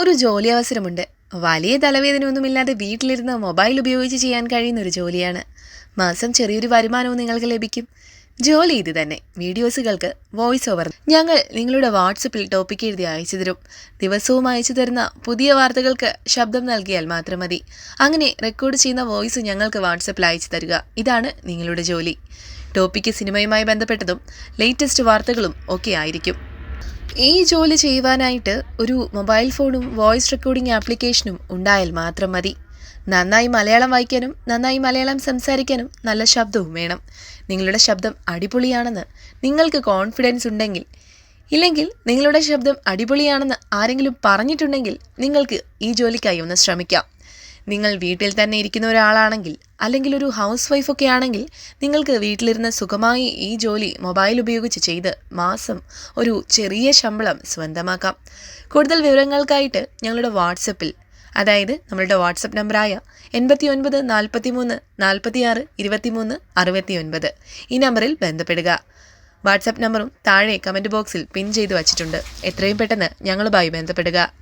ഒരു ജോലി അവസരമുണ്ട്. വലിയ തലവേദനയൊന്നുമില്ലാതെ വീട്ടിലിരുന്ന് മൊബൈൽ ഉപയോഗിച്ച് ചെയ്യാൻ കഴിയുന്ന ഒരു ജോലിയാണ്. മാസം ചെറിയൊരു വരുമാനവും നിങ്ങൾക്ക് ലഭിക്കും. ജോലി ഇത് തന്നെ. വീഡിയോസുകൾക്ക് വോയിസ് ഓവർ. ഞങ്ങൾ നിങ്ങളുടെ വാട്സപ്പിൽ ടോപ്പിക് എഴുതി അയച്ചു തരും. ദിവസവും അയച്ചു തരുന്ന പുതിയ വാർത്തകൾക്ക് ശബ്ദം നൽകിയാൽ മാത്രം മതി. അങ്ങനെ റെക്കോർഡ് ചെയ്യുന്ന വോയിസ് ഞങ്ങൾക്ക് വാട്സപ്പിൽ അയച്ചു തരിക. ഇതാണ് നിങ്ങളുടെ ജോലി. ടോപ്പിക്ക് സിനിമയുമായി ബന്ധപ്പെട്ടതും ലേറ്റസ്റ്റ് വാർത്തകളും ഒക്കെ ആയിരിക്കും. ഈ ജോലി ചെയ്യുവാനായിട്ട് ഒരു മൊബൈൽ ഫോണും വോയിസ് റെക്കോർഡിംഗ് ആപ്ലിക്കേഷനും ഉണ്ടായാൽ മാത്രം മതി. നന്നായി മലയാളം വായിക്കാനും നന്നായി മലയാളം സംസാരിക്കാനും നല്ല ശബ്ദവും വേണം. നിങ്ങളുടെ ശബ്ദം അടിപൊളിയാണെന്ന് നിങ്ങൾക്ക് കോൺഫിഡൻസ് ഉണ്ടെങ്കിൽ ഇല്ലെങ്കിൽ നിങ്ങളുടെ ശബ്ദം അടിപൊളിയാണെന്ന് ആരെങ്കിലും പറഞ്ഞിട്ടുണ്ടെങ്കിൽ നിങ്ങൾക്ക് ഈ ജോലിക്കായി ഒന്ന് ശ്രമിക്കാം. നിങ്ങൾ വീട്ടിൽ തന്നെ ഇരിക്കുന്ന ഒരാളാണെങ്കിൽ അല്ലെങ്കിൽ ഒരു ഹൗസ് വൈഫൊക്കെ ആണെങ്കിൽ നിങ്ങൾക്ക് വീട്ടിലിരുന്ന് സുഖമായി ഈ ജോലി മൊബൈൽ ഉപയോഗിച്ച് ചെയ്ത് മാസം ഒരു ചെറിയ ശമ്പളം സ്വന്തമാക്കാം. കൂടുതൽ വിവരങ്ങൾക്കായിട്ട് ഞങ്ങളുടെ വാട്സപ്പിൽ അതായത് നമ്മളുടെ വാട്സപ്പ് നമ്പറായ എൺപത്തി ഒൻപത് നാൽപ്പത്തി മൂന്ന് നാൽപ്പത്തിയാറ് ഇരുപത്തിമൂന്ന് അറുപത്തി ഒൻപത് ഈ നമ്പറിൽ ബന്ധപ്പെടുക. വാട്സപ്പ് നമ്പറും താഴെ കമന്റ് ബോക്സിൽ പിൻ ചെയ്തു വച്ചിട്ടുണ്ട്. എത്രയും പെട്ടെന്ന് ഞങ്ങളുമായി ബന്ധപ്പെടുക.